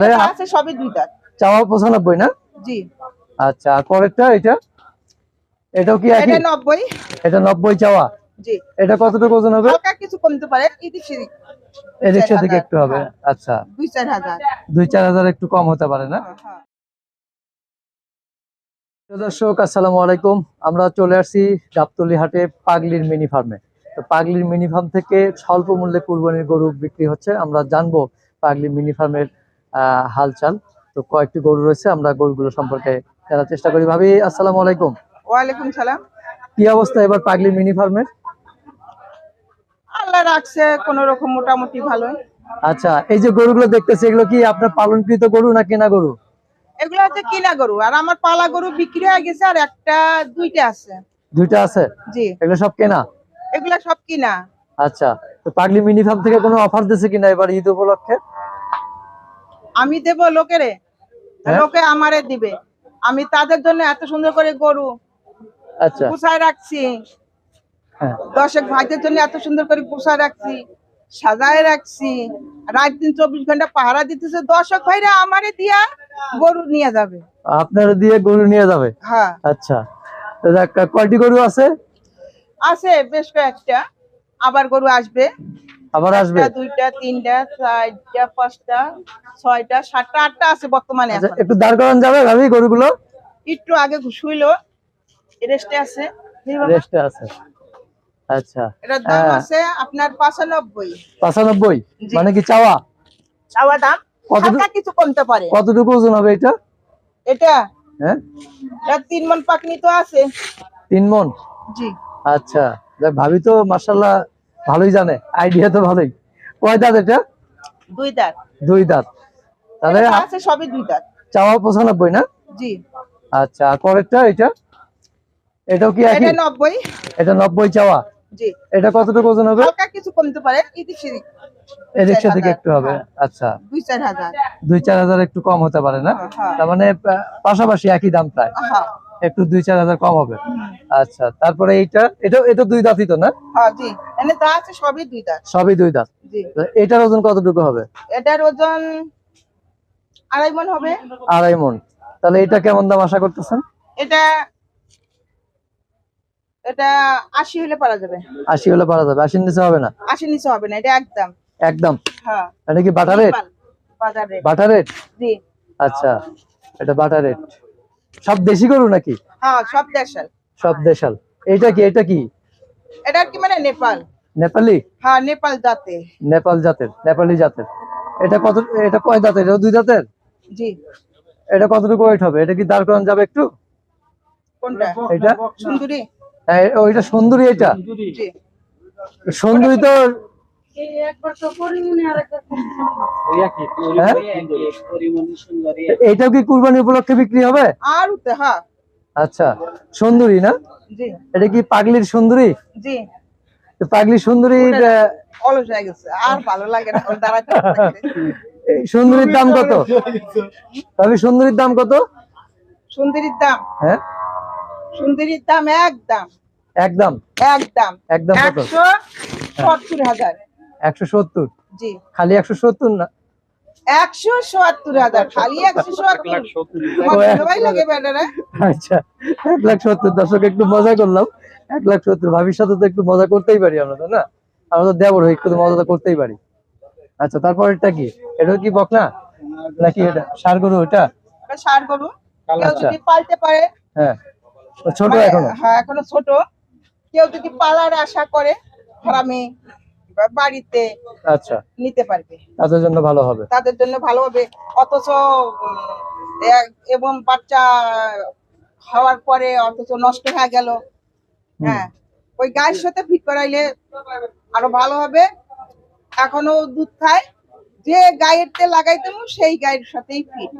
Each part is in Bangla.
হ্যাঁ। আছে সবই দুই দাঁত চাওয়া পঁচানব্বই না? জি। আচ্ছা আর পরেরটা এটা? এটাও কি একই? এটা নব্বই। এটা নব্বই চাওয়া? জি। এটা কতটুকু ওজন হবে? হালকা কিছু কমতে পারে এদিক সেদিক। এদিক চার একটু হবে। হ্যাঁ। আচ্ছা। দুই চার হাজার। দুই চার হাজার একটু কম হতে পারে না? হ্যাঁ। দর্শক আসসালামু আলাইকুম। আমরা চলে আসছি গাবতলি হাটে পাগলির মিনি ফার্মে। তো পাগলির মিনি ফার্ম থেকে স্বল্প মূল্যে কুরবানির গরু বিক্রি হচ্ছে। আমরা জানব পাগলি মিনি ফার্মের হালচাল। তো কয়েকটি গরু রয়েছে আমরা গরুগুলো সম্পর্কে জানার চেষ্টা করি। ভাবি আসসালামু আলাইকুম। ওয়ালাইকুম সালাম। কি অবস্থা এবার পাগলি মিনি ফার্মের? আল্লাহ রাখছে কোন রকম মোটামুটি ভালো আচ্ছা এই যে গরুগুলো দেখতেছি এগুলো কি আপনার পালনকৃত গরু না কেনা গরু? এগুলো হচ্ছে কিনা গরু আর আমার পালা গরু বিক্রি হয়ে গেছে আর একটা দুইটা আছে। দুইটা আছে? জি। এগুলো সব কেনা? এগুলা সব কিনা। আচ্ছা তো পাগলি মিনি ফার্ম থেকে কোনো অফার দিছে কিনা এবার ঈদ উপলক্ষে? আমি দেব লোকেরে হ্যাঁ? লোকে আমারে দিবে। আমি তাদের জন্য এত সুন্দর করে গরু আচ্ছা। গুছায় রাখছি। হ্যাঁ। দর্শক ভাইদের জন্য এত সুন্দর করে গুছায় রাখছি সাজায় রাখছি। রাত দিন চব্বিশ ঘণ্টা পাহারা দিতেছে। দর্শক ভাইরা আমারে দিয়া গরু নিয়ে যাবে। আপনারা দিয়ে গরু নিয়ে যাবে? হ্যাঁ। আচ্ছা। কয়টি গরু আছে? আছে বেশ কয়েকটা। আবার গরু আসবে। আবার আসবে? দুইটা তিনটা চারটা পাঁচটা ছয়টা সাতটা আটটা আছে বর্তমানে আচ্ছা একটু দাঁড় করান যাবে ভাবি গরুগুলো? একটু আগে শুইলো রেস্টে আছে। রেস্টে আছে। আচ্ছা এটার দাম হ্যাঁ। আছে আপনার। মানে কি চাওয়া? চাওয়া দাম? কত হালকা কিছু কমতে পারে। কতটুকু ওজন হবে এটা? এটা? হ্যাঁ? এটা পাকনি তো আছে। জি। আচ্ছা দেখ, ভাবি তো মার্শাল্লাহ ভালোই জানে আইডিয়া তো ভালোই। কয় দাঁত এটা? দুই দাঁত। দুই দাঁত। তাহলে আছে সবই দুই দাঁত। চাওয়া পঁচানব্বই না? জি। আচ্ছা পরেরটা এটা? এটাও কি এটা নব্বই। এটা নব্বই চাওয়া? জি। এটা কতটুকু ওজন হবে? হালকা কিছু কমতে পারে এদিক সেদিক। এদিক সেদিকে একটু হবে হ্যাঁ, আচ্ছা। দুই চার হাজার। দুই চার হাজার একটু কম হতে পারে না? হ্যাঁ, হ্যাঁ। তার মানে পাশাপাশি একই দাম প্রায়। হ্যাঁ। একটু দুই চার হাজার কম হবে। আচ্ছা তারপরে এইটা এটা এটা দুই দাঁতই তো না? হ্যাঁ সবই দুই দাঁত। সবই দুই দাঁত। এটার ওজন কতটুকু হবে? এটার ওজন আড়াই মন হবে। আড়াই মন তাহলে এটা কেমন দাম আশা করতেছেন? এটা এটা আশি হলে পারা যাবে। আশি হলে পারা যাবে। আশির নিচে হবে না? আশি নিচে হবে না এটা একদম। একদম? হ্যাঁ। এটা কি বাটার রেট। Butter rate? জি। আচ্ছা এটা বাটার রেট। সব দেশি গরু নাকি? হ্যাঁ সব দেশাল। সব দেশাল। এটা কি এটা কি? এটা কি মানে নেপাল? নেপালি? হ্যাঁ নেপাল জাতে নেপাল জাতের নেপালি জাতের। এটা কত এটা কয় দাঁতের? এটা দুই দাঁতের? জি। এটা কতটুকু ওয়েট হবে? এটা কি দাঁড় করানো যাবে একটু? কোনটা? এটা? সুন্দরী? হ্যাঁ, ওইটা সুন্দরী এটা। সুন্দরী তো হ্যাঁ? এইটাও কি কুরবানি উপলক্ষে বিক্রি হবে? আর হ্যাঁ। আচ্ছা সুন্দরী না? এটা কি পাগলির সুন্দরী? জি। পাগলি সুন্দরীর অলস হয়ে গেছে আর ভালো লাগে না দাঁড়াতে সুন্দরীর দাম কত? তবে সুন্দরীর দাম কত? সুন্দরীর দাম? হ্যাঁ? সুন্দরীর দাম একদম। একদম। একদম। একদম একশো সত্তর হাজার। একশো সত্তর। জি। খালি একশো সত্তর না? একশো সত্তর হাজার খালি একশো সত্তর। আচ্ছা এক লাখ সত্তর। দর্শক একটু মজা করলাম। এক লাখ সত্তর ভাবির সাথে তো একটু মজা করতেই পারি আমরা তাই না? আমরা তো দেবর হই একটু মজা তো করতেই পারি। আচ্ছা তারপর এটা কি? এটা কি বকনা? নাকি এটা সার গরু এটা ষাট গরু কেউ আচ্ছা। যদি পালতে পারে হ্যাঁ ছোট এখনও? হ্যাঁ এখনও ছোট। কেউ যদি পালার আশা করে ফার্মে বা বাড়িতে আচ্ছা। নিতে পারবে। তাদের জন্য ভালো হবে। তাদের জন্য ভালো হবে। অথচ এবং বাচ্চা হওয়ার পরে অথচ নষ্ট হয়ে গেল। হ্যাঁ। ওই গায়ের সাথে ফিট করাইলে আরও ভালো হবে। এখনও দুধ খায়। যে গায়ের তেল লাগাইতে সেই গায়ের সাথেই ফিট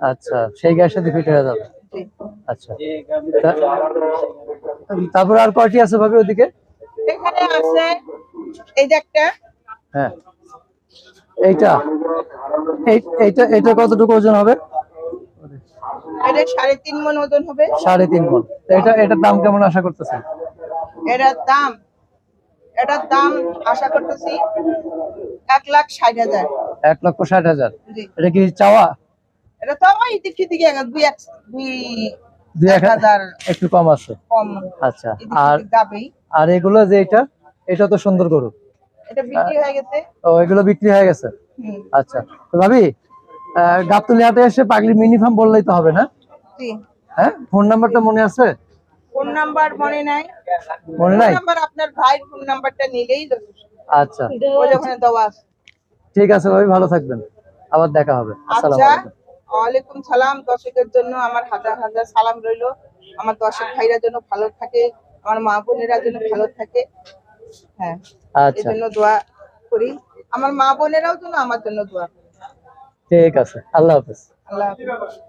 আচ্ছা সেই গায়ের সাথে ফিট হয়ে যাবে। আচ্ছা। তা- তারপর আর কয়টি আছে ভাবে ওদিকে? এখানে আছে এই যে একটা। হ্যাঁ। এইটা। এইটা এটা কতটুকু ওজন হবে? এটা সাড়ে তিন মন ওজন হবে। সাড়ে তিন মন এটা এটার দাম কেমন আশা করতেছেন এটার দাম এটার দাম আশা করতেছি এক লাখ ষাট হাজার। এক লক্ষ ষাট হাজার। এটা কি চাওয়া? এটা তো আমার দুই এক দুই দুই এক হাজার একটু কম আছে। কম। আচ্ছা। আর আর এগুলো যে এটা? এটা তো সুন্দর গরু। এটা বিক্রি হয়ে গেছে। ও এগুলো বিক্রি হয়ে গেছে? আচ্ছা। তো ভাবি গাবতলী এসে পাগলি মিনি ফার্ম বললেই তো হবে না? হ্যাঁ? ফোন নাম্বারটা মনে আছে? ফোন নাম্বার মনে নাই। মনে নাই? নাম্বার আপনার ভাইয়ের ফোন নাম্বারটা নিলেই আচ্ছা। ওখানে দেওয়া আছে। ঠিক আছে ভাবি ভালো থাকবেন। আবার দেখা হবে। আসসালামু আচ্ছা। আলাইকুম। ওয়ালাইকুম সালাম। দর্শকের জন্য আমার হাজার হাজার সালাম রইল। আমার দর্শক ভাইরা যেন ভালো থাকে আমার মা বোনেরা যেন ভালো থাকে। হ্যাঁ। আচ্ছা। জন্য দোয়া করি। আমার মা বোনেরাও যেন আমার জন্য দোয়া করে। ঠিক আছে। আল্লাহ হাফিজ। আল্লাহ হাফেজ।